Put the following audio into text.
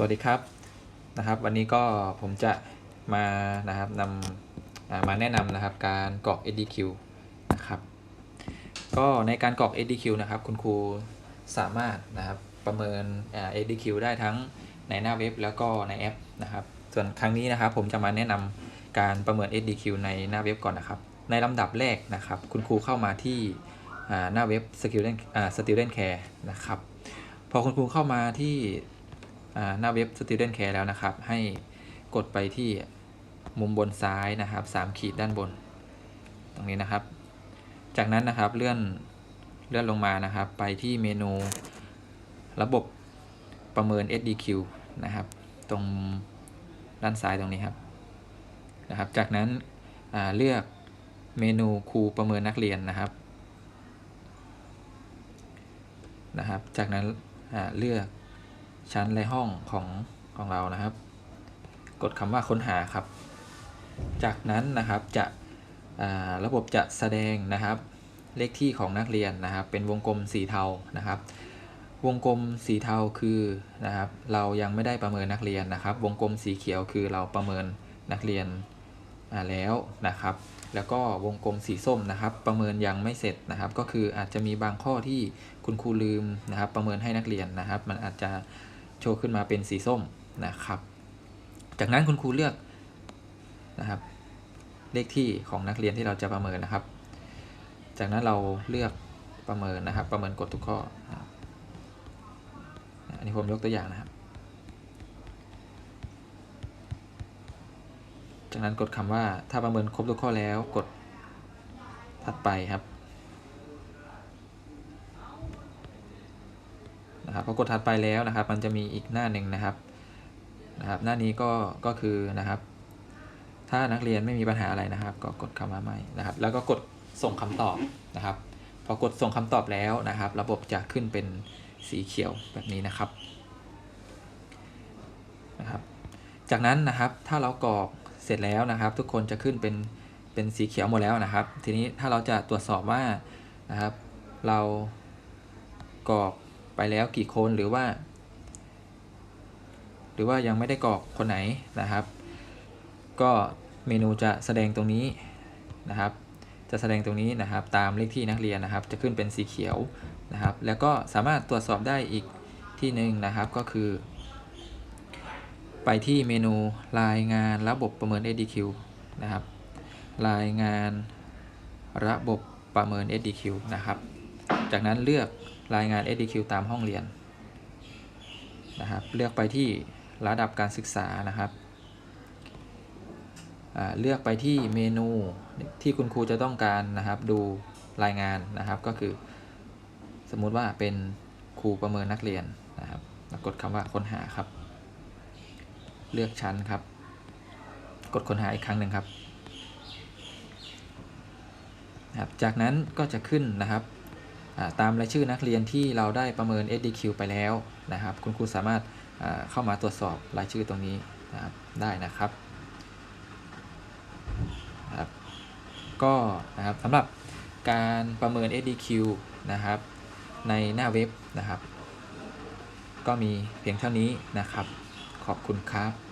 สวัสดีครับนะครับวันนี้ก็ผมจะมานะครับนำมาแนะนำนะครับการกรอก SDQ นะครับก็ในการกรอก SDQ นะครับคุณครูสามารถนะครับประเมินอ่า SDQ ได้ทั้งในหน้าเว็บแล้วก็ในแอปนะครับส่วนครั้งนี้นะครับผมจะมาแนะนำการประเมิน SDQ ในหน้าเว็บก่อนนะครับในลำดับแรกนะครับคุณครูเข้ามาที่หน้าเว็บ Student Student Care นะครับพอคุณครูเข้ามาที่ หน้าเว็บ Student Care แล้วนะครับ ให้กดไปที่มุมบนซ้ายนะครับ 3 ขีดด้านบน ตรงนี้นะครับ จากนั้นนะครับเลื่อนเลื่อนลงมานะครับ ไปที่เมนูระบบประเมิน SDQ นะครับ ตรงด้านซ้ายตรงนี้ครับนะครับ จากนั้นเลือกเมนูครูประเมินนักเรียนนะครับนะครับ จากนั้นเลือก ชั้นและห้องของของเรานะครับ กดคำว่าค้นหาครับ จากนั้นนะครับจะระบบจะแสดงนะครับ เลขที่ของนักเรียนนะครับ เป็นวงกลมสีเทานะครับ วงกลมสีเทาคือนะครับ เรายังไม่ได้ประเมินนักเรียนนะครับ วงกลมสีเขียวคือเราประเมินนักเรียนแล้วนะครับ แล้วก็วงกลมสีส้มนะครับ ประเมินยังไม่เสร็จนะครับ ก็คืออาจจะมีบางข้อที่คุณครูลืมนะครับ ประเมินให้นักเรียนนะครับ มันอาจจะ โชว์ขึ้นมาเป็นสีส้มนะครับ จากนั้นคุณครูเลือกนะครับเลขที่ของนักเรียนที่เราจะประเมินนะครับ จากนั้นเราเลือกประเมินนะครับ ประเมินกดทุกข้อนะอันนี้ผมยกตัวอย่างนะครับ จากนั้นกดคำว่าถ้าประเมินครบทุกข้อแล้วกดถัดไปครับ นะครับพอกดถัดไปแล้วนะครับ มันจะมีอีกหน้าหนึ่งนะครับนะครับหน้านี้ก็ก็คือนะครับ ถ้านักเรียนไม่มีปัญหาอะไรนะครับ ก็กดคำว่าไม่นะครับ แล้วก็กดส่งคำตอบนะครับ พอกดส่งคำตอบแล้วนะครับ ระบบจะขึ้นเป็นสีเขียวแบบนี้นะครับนะครับ จากนั้นนะครับถ้าเรากรอกเสร็จแล้วนะครับ ทุกคนจะขึ้นเป็นเป็นสีเขียวหมดแล้วนะครับ ทีนี้ถ้าเราจะตรวจสอบว่านะครับ เรากรอก ไปแล้วกี่คนหรือว่า หรือว่ายังไม่ได้กรอกคนไหนนะครับ ก็เมนูจะแสดงตรงนี้นะครับ จะแสดงตรงนี้นะครับ ตามเลขที่นักเรียนนะครับ จะขึ้นเป็นสีเขียวนะครับ แล้วก็สามารถตรวจสอบได้อีกที่หนึ่งนะครับก็คือ ไปที่เมนูรายงานระบบประเมิน SDQ นะครับ รายงานระบบประเมิน SDQ นะครับ จากนั้นเลือก รายงาน SDQ ตามห้องเรียนนะครับ เลือกไปที่ระดับการศึกษานะครับ เลือกไปที่เมนูที่คุณครูจะต้องการนะครับดูรายงานนะครับก็คือ สมมุติว่าเป็นครูประเมินนักเรียนนะครับกดคำว่าค้นหาครับ เลือกชั้นครับ กดค้นหาอีกครั้งหนึ่งครับนะครับ จากนั้นก็จะขึ้นนะครับ ตามรายชื่อนักเรียนที่เราได้ประเมิน SDQ ไปแล้วนะครับ คุณครูสามารถเข้ามาตรวจสอบรายชื่อตรงนี้นะครับได้นะครับนะครับก็นะครับสำหรับการประเมิน SDQ นะครับในหน้าเว็บนะครับ ก็มีเพียงเท่านี้นะครับ ขอบคุณครับ